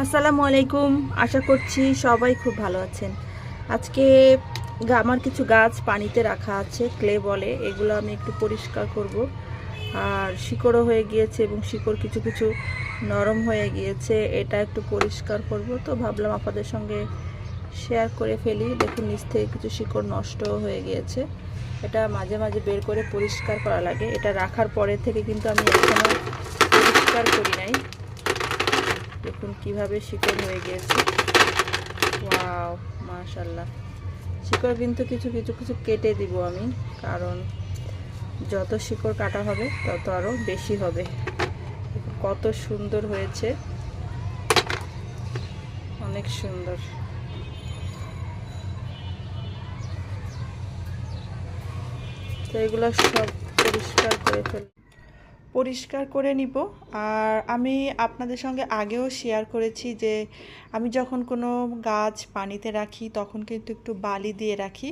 আসসালামু আলাইকুম। আশা করছি সবাই খুব ভালো আছেন। আজকে আমার কিছু গাছ পানিতে রাখা আছে ক্লে বলে। এগুলো আমি একটু পরিষ্কার করব। আর শিকড়ও হয়ে গিয়েছে এবং শিকড় কিছু কিছু নরম হয়ে গিয়েছে। এটা একটু পরিষ্কার করব। তো ভাবলাম আপনাদের সঙ্গে শেয়ার করে ফেলি। দেখুন, নিচ থেকে কিছু শিকড় নষ্টও হয়ে গিয়েছে। এটা মাঝে মাঝে বের করে পরিষ্কার করা লাগে। এটা রাখার পরে থেকে কিন্তু আমি এখনও পরিষ্কার করি নাই। দেখুন কীভাবে শিকড় হয়ে গিয়েছে। ওয়াও মাশাল্লাহ শিকড় কিন্তু কিছু কিছু কিছু কেটে দিব আমি, কারণ যত শিকড় কাটা হবে, তত আরও বেশি হবে। কত সুন্দর হয়েছে। অনেক সুন্দর। তো এগুলো সব পরিষ্কার করে ফেল পরিষ্কার করে নিব। আর আমি আপনাদের সঙ্গে আগেও শেয়ার করেছি যে, আমি যখন কোনো গাছ পানিতে রাখি, তখন কিন্তু একটু বালি দিয়ে রাখি।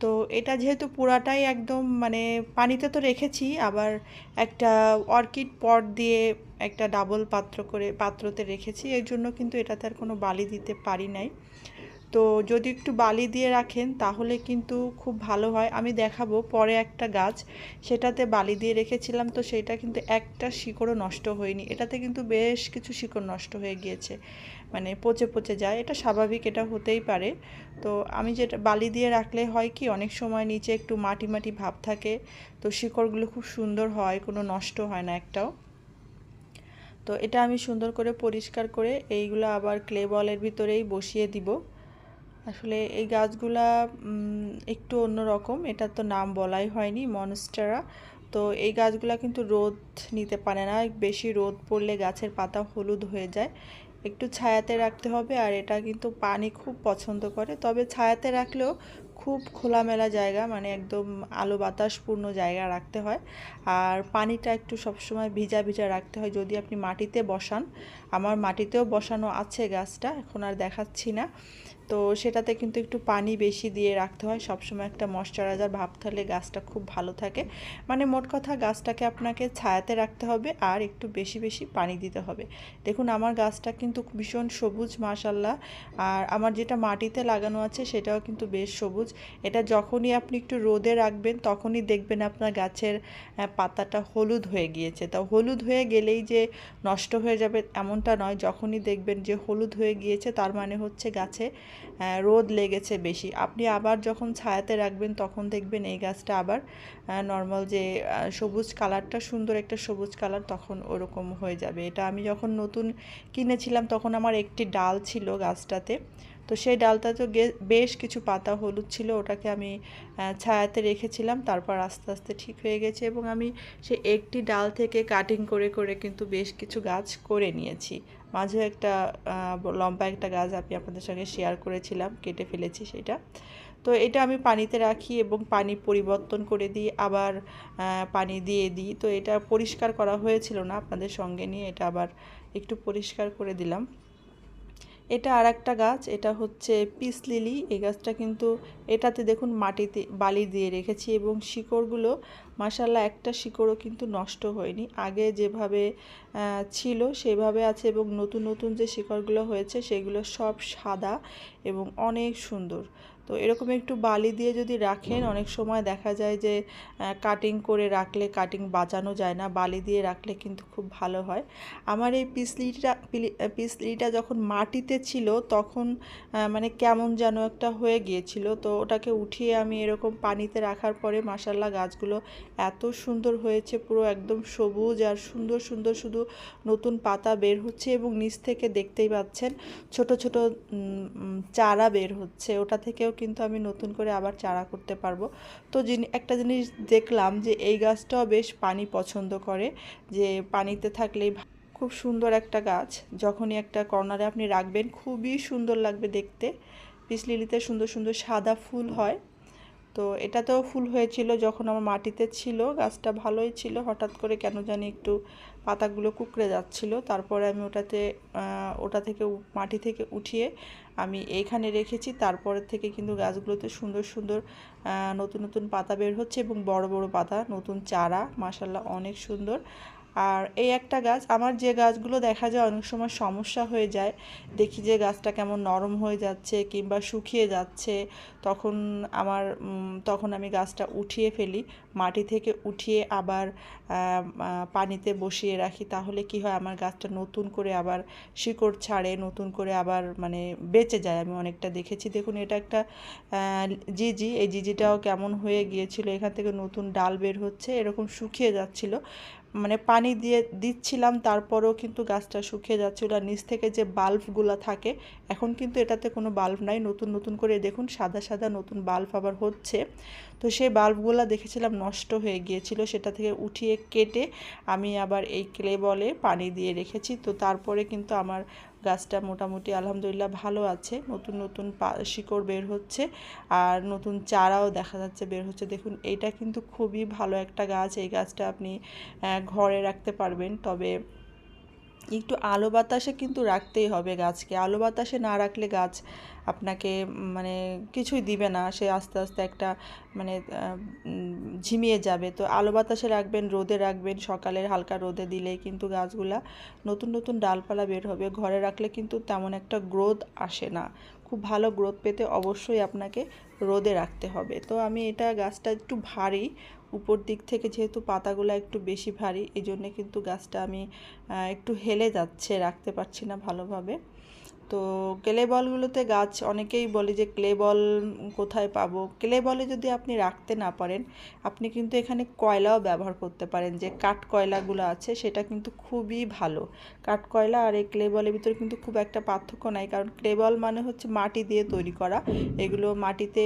তো এটা যেহেতু পুরাটাই একদম মানে পানিতে তো রেখেছি, আবার একটা অর্কিড পট দিয়ে একটা ডাবল পাত্র করে, পাত্রতে রেখেছি। এর জন্য কিন্তু এটাতে আর কোনো বালি দিতে পারি নাই। তো যদি একটু বালি দিয়ে রাখেন, তাহলে কিন্তু খুব ভালো হয়। আমি দেখাবো পরে একটা গাছ, সেটাতে বালি দিয়ে রেখেছিলাম, তো সেটা কিন্তু একটা শিকড়ও নষ্ট হয়নি। এটাতে কিন্তু বেশ কিছু শিকড় নষ্ট হয়ে গিয়েছে। মানে পচে পচে যায়। এটা স্বাভাবিক, এটা হতেই পারে। তো আমি যেটা, বালি দিয়ে রাখলে হয় কি, অনেক সময় নিচে একটু মাটি মাটি ভাব থাকে, তো শিকড়গুলো খুব সুন্দর হয়, কোনো নষ্ট হয় না একটাও। তো এটা আমি সুন্দর করে পরিষ্কার করে এইগুলো আবার ক্লে বলের ভিতরেই বসিয়ে দিব। আসলে এই গাছগুলা একটু অন্যরকম। এটা তো নাম বলাই হয়নি মনস্টারা তো এই গাছগুলা কিন্তু রোদ নিতে পারে না। বেশি রোদ পড়লে গাছের পাতা হলুদ হয়ে যায়। একটু ছায়াতে রাখতে হবে আর এটা কিন্তু পানি খুব পছন্দ করে। তবে ছায়াতে রাখলেও খুব খোলামেলা জায়গা মানে একদম আলো বাতাসপূর্ণ জায়গা রাখতে হয়। আর পানিটা একটু সবসময় ভিজা ভিজা রাখতে হয়। যদি আপনি মাটিতে বসান, আমার মাটিতেও বসানো আছে গাছটা, এখন আর দেখাচ্ছি না। তো সেটাতে কিন্তু একটু পানি বেশি দিয়ে রাখতে হয়। সবসময় একটা ময়শ্চারাইজার ভাব থাকলে গাছটা খুব ভালো থাকে। মানে মোট কথা গাছটাকে আপনাকে ছায়াতে রাখতে হবে আর একটু বেশি বেশি পানি দিতে হবে। দেখুন, আমার গাছটা কিন্তু ভীষণ সবুজ মাশাল্লাহ আর আমার যেটা মাটিতে লাগানো আছে সেটাও কিন্তু বেশ সবুজ। এটা যখনই আপনি একটু রোদে রাখবেন, তখনই দেখবেন আপনার গাছের পাতাটা হলুদ হয়ে গিয়েছে। তা হলুদ হয়ে গেলেই যে নষ্ট হয়ে যাবে এমনটা নয়। যখনই দেখবেন যে হলুদ হয়ে গিয়েছে, তার মানে হচ্ছে গাছে রোদ লেগেছে বেশি। আপনি আবার যখন ছায়াতে রাখবেন, তখন দেখবেন এই গাছটা আবার নর্মাল যে সবুজ কালারটা সুন্দর একটা সবুজ কালার তখন ওরকম হয়ে যাবে। এটা আমি যখন নতুন কিনেছিলাম, তখন আমার একটি ডাল ছিল গাছটাতে। তো সেই ডালটা তো বেশ কিছু পাতা হলুদ ছিল, ওটাকে আমি ছায়াতে রেখেছিলাম। তারপর আস্তে আস্তে ঠিক হয়ে গেছে এবং আমি সে একটি ডাল থেকে কাটিং করে করে কিন্তু বেশ কিছু গাছ করে নিয়েছি। মাঝে একটা লম্বা একটা গাছ আমি আপনাদের সঙ্গে শেয়ার করেছিলাম, কেটে ফেলেছি সেটা। তো এটা আমি পানিতে রাখি এবং পানি পরিবর্তন করে দিই, আবার পানি দিয়ে দিই। তো এটা পরিষ্কার করা হয়েছিল না আপনাদের সঙ্গে নিয়ে, এটা আবার একটু পরিষ্কার করে দিলাম। এটা আর একটা গাছ, এটা হচ্ছে পিস লিলি। এই গাছটা কিন্তু এটাতে দেখুন মাটিতে বালি দিয়ে রেখেছি এবং শিকড়গুলো মাসাল্লাহ একটা শিকড়ও কিন্তু নষ্ট হয়নি। আগে যেভাবে ছিল সেভাবে আছে এবং নতুন নতুন যে শিকড়গুলো হয়েছে সেগুলো সব সাদা এবং অনেক সুন্দর। তো এরকম একটু বালি দিয়ে যদি রাখেন অনেক সময় দেখা যায় যে কাটিং করে রাখলে কাটিং বাঁচানো যায় না বালি দিয়ে রাখলে কিন্তু খুব ভালো হয়। আমার এই পিসলিটা পিসলিটা যখন মাটিতে ছিল তখন মানে কেমন যেন একটা হয়ে গিয়েছিল। তো ওটাকে উঠিয়ে আমি এরকম পানিতে রাখার পরে মাসাল্লাহ গাছগুলো এত সুন্দর হয়েছে পুরো একদম সবুজ আর সুন্দর সুন্দর শুধু নতুন পাতা বের হচ্ছে এবং নিচ থেকে দেখতেই পাচ্ছেন ছোট ছোট চারা বের হচ্ছে। ওটা থেকেও কিন্তু আমি নতুন করে আবার চারা করতে পারব। তো একটা জিনিস দেখলাম যে এই গাছটাও বেশ পানি পছন্দ করে, যে পানিতে থাকলেই খুব সুন্দর একটা গাছ। যখনই একটা কর্নারে আপনি রাখবেন, খুবই সুন্দর লাগবে দেখতে। পিস লিলিতে সুন্দর সুন্দর সাদা ফুল হয়। তো এটাতেও ফুল হয়েছিল যখন আমার মাটিতে ছিল, গাছটা ভালোই ছিল, হঠাৎ করে কেন জানি একটু পাতাগুলো কুকড়ে যাচ্ছিল। তারপরে আমি ওটাতে ওটা থেকে মাটি থেকে উঠিয়ে আমি এইখানে রেখেছি। তারপরে থেকে কিন্তু গাছগুলোতে সুন্দর সুন্দর নতুন নতুন পাতা বের হচ্ছে এবং বড় বড় পাতা, নতুন চারা মাসাল্লাহ অনেক সুন্দর। আর এই একটা গাছ, আমার যে গাছগুলো দেখা যায় অনেক সময় সমস্যা হয়ে যায়, দেখি যে গাছটা কেমন নরম হয়ে যাচ্ছে কিংবা শুকিয়ে যাচ্ছে, তখন আমার তখন আমি গাছটা উঠিয়ে ফেলি, মাটি থেকে উঠিয়ে আবার পানিতে বসিয়ে রাখি, তাহলে কি হয় আমার গাছটা নতুন করে আবার শিকড় ছাড়ে, নতুন করে আবার মানে বেঁচে যায়, আমি অনেকটা দেখেছি। দেখুন, এটা একটা জিজি, এই জিজিটাও কেমন হয়ে গিয়েছিল, এখান থেকে নতুন ডাল বের হচ্ছে, এরকম শুকিয়ে যাচ্ছিল। মানে পানি দিয়ে দিচ্ছিলাম, তারপরেও কিন্তু গাছটা শুকিয়ে যাচ্ছিল আর নিচ থেকে যে বাল্বগুলো থাকে, এখন কিন্তু এটাতে কোনো বাল্ব নাই। নতুন নতুন করে দেখুন, সাদা সাদা নতুন বাল্ব আবার হচ্ছে। তো সেই বাল্বগুলো দেখেছিলাম নষ্ট হয়ে গিয়েছিল, সেটা থেকে উঠিয়ে কেটে আমি আবার এই ক্লে বলে পানি দিয়ে রেখেছি। তো তারপরে কিন্তু আমার গাছটা মোটামুটি আলহামদুলিল্লাহ ভালো আছে। নতুন নতুন শিকড় বের হচ্ছে আর নতুন চারাও দেখা যাচ্ছে বের হচ্ছে। দেখুন এটা কিন্তু খুবই ভালো একটা গাছ। এই গাছটা আপনি ঘরে রাখতে পারবেন। তবে একটু আলো বাতাসে কিন্তু রাখতেই হবে গাছকে। আলো বাতাসে না রাখলে গাছ আপনাকে মানে কিছুই দিবে না। সে আস্তে আস্তে একটা মানে ঝিমিয়ে যাবে। তো আলো বাতাসে রাখবেন, রোদে রাখবেন, সকালের হালকা রোদে দিলে কিন্তু গাছগুলা নতুন নতুন ডালপালা বের হবে। ঘরে রাখলে কিন্তু তেমন একটা গ্রোথ আসে না। খুব ভালো গ্রোথ পেতে অবশ্যই আপনাকে রোদে রাখতে হবে। তো আমি এটা গাছটা একটু ভারী, উপর দিক থেকে যেহেতু পাতাগুলো একটু বেশি ভারী এই জন্যে কিন্তু গাছটা আমি একটু হেলে যাচ্ছে, রাখতে পারছি না ভালোভাবে। তো ক্লে বলগুলোতে গাছ অনেকেই বলে যে ক্লে বল কোথায় পাবো? ক্লে বলে যদি আপনি রাখতে না পারেন, আপনি কিন্তু এখানে কয়লাও ব্যবহার করতে পারেন। যে কাঠ কয়লাগুলো আছে, সেটা কিন্তু খুবই ভালো। কাঠ কয়লা আর এই ক্লে বলের ভিতরে কিন্তু খুব একটা পার্থক্য নাই। কারণ ক্লে বল মানে হচ্ছে মাটি দিয়ে তৈরি করা। এগুলো মাটিতে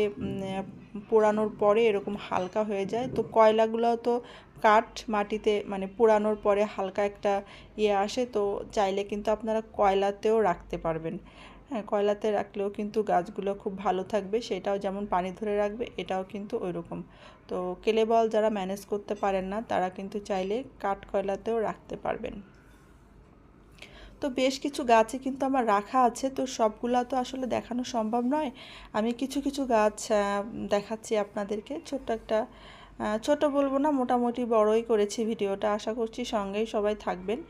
পোড়ানোর পরে এরকম হালকা হয়ে যায়। তো কয়লাগুলো তো কাঠ মাটিতে মানে পোড়ানোর পরে হালকা একটা ইয়ে আসে, তো চাইলে কিন্তু আপনারা কয়লাতেও রাখতে পারবেন। হ্যাঁ কয়লাতে রাখলেও কিন্তু গাছগুলো খুব ভালো থাকবে, সেটাও যেমন পানি ধরে রাখবে, এটাও কিন্তু ওই রকম তো কেলে বল যারা ম্যানেজ করতে পারেন না, তারা কিন্তু চাইলে কাঠ কয়লাতেও রাখতে পারবেন। তো বেশ কিছু গাছে কিন্তু আমার রাখা আছে। তো সবগুলা তো আসলে দেখানো সম্ভব নয়। আমি কিছু কিছু গাছ দেখাচ্ছি আপনাদেরকে। ছোট্ট একটা ছোট বলব না, মোটামুটি বড়ই করেছি ভিডিওটা। আশা করছি সঙ্গেই সবাই থাকবেন।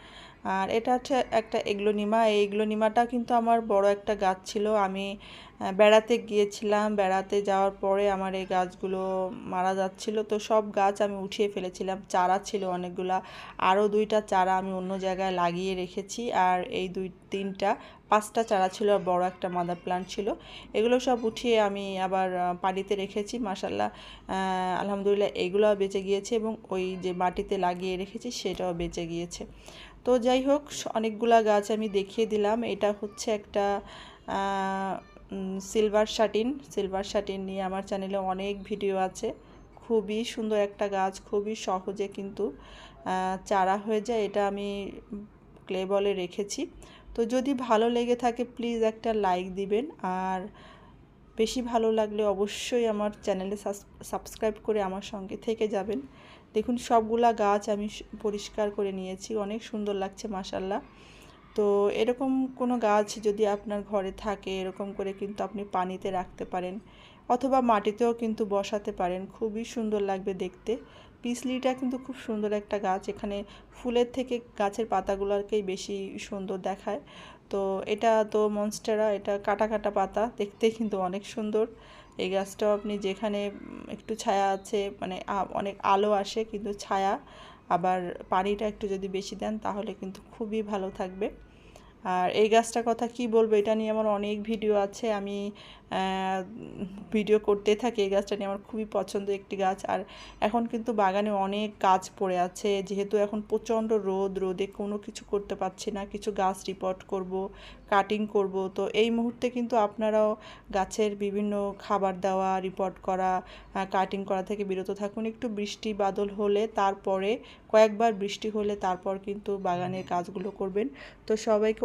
আর এটা হচ্ছে একটা এগলোনিমা। এই এগলোনিমাটা কিন্তু আমার বড় একটা গাছ ছিল। আমি বেড়াতে গিয়েছিলাম। বেড়াতে যাওয়ার পরে আমার এই গাছগুলো মারা যাচ্ছিল। তো সব গাছ আমি উঠিয়ে ফেলেছিলাম। চারা ছিল অনেকগুলা। আরও দুইটা চারা আমি অন্য জায়গায় লাগিয়ে রেখেছি। আর এই দুই, তিনটা, পাঁচটা চারা ছিল আর বড় একটা মাদার প্লান্ট ছিল। এগুলো সব উঠিয়ে আমি আবার পানিতে রেখেছি। মাসাল্লাহ আলহামদুলিল্লাহ এগুলোও বেঁচে গিয়েছে এবং ওই যে মাটিতে লাগিয়ে রেখেছি সেটাও বেঁচে গিয়েছে। তো যাই হোক অনেকগুলা গাছ আমি দেখিয়ে দিলাম। এটা হচ্ছে একটা সিলভার শাটিন সিলভার শাটিন নিয়ে আমার চ্যানেলে অনেক ভিডিও আছে। খুবই সুন্দর একটা গাছ, খুবই সহজে কিন্তু চারা হয়ে যায়। এটা আমি ক্লে বলে রেখেছি। তো যদি ভালো লেগে থাকে প্লিজ একটা লাইক দিবেন। আর বেশি ভালো লাগলে অবশ্যই আমার চ্যানেলে সাবস্ক্রাইব করে আমার সঙ্গে থেকে যাবেন। দেখুন, সবগুলা গাছ আমি পরিষ্কার করে নিয়েছি, অনেক সুন্দর লাগছে মাসাল্লাহ তো এরকম কোনো গাছ যদি আপনার ঘরে থাকে, এরকম করে কিন্তু আপনি পানিতে রাখতে পারেন, অথবা মাটিতেও কিন্তু বসাতে পারেন, খুবই সুন্দর লাগবে দেখতে। পিসলিটা কিন্তু খুব সুন্দর একটা গাছ। এখানে ফুলের থেকে গাছের পাতাগুলোকেই বেশি সুন্দর দেখায়। তো এটা তো মনস্টেরা, এটা কাটা কাটা পাতা, দেখতে কিন্তু অনেক সুন্দর। এই গাছটাও আপনি যেখানে একটু ছায়া আছে মানে অনেক আলো আসে, কিন্তু ছায়া। আবার পানিটা একটু যদি বেশি দেন, তাহলে কিন্তু খুবই ভালো থাকবে। আর এই গাছটার কথা কি বলব, এটা নিয়ে আমার অনেক ভিডিও আছে। আমি ভিডিও করতে থাকি এই গাছটা নিয়ে, আমার খুবই পছন্দ একটি গাছ। আর এখন কিন্তু বাগানে অনেক গাছ পড়ে আছে। যেহেতু এখন প্রচণ্ড রোদ, রোদে কোনো কিছু করতে পারছি না। কিছু গাছ রিপোর্ট করব কাটিং করব। তো এই মুহূর্তে কিন্তু আপনারাও গাছের বিভিন্ন খাবার দেওয়া রিপোর্ট করা কাটিং করা থেকে বিরত থাকুন। একটু বৃষ্টি বাদল হলে তারপরে, কয়েকবার বৃষ্টি হলে তারপর কিন্তু বাগানের কাজগুলো করবেন। তো সবাইকে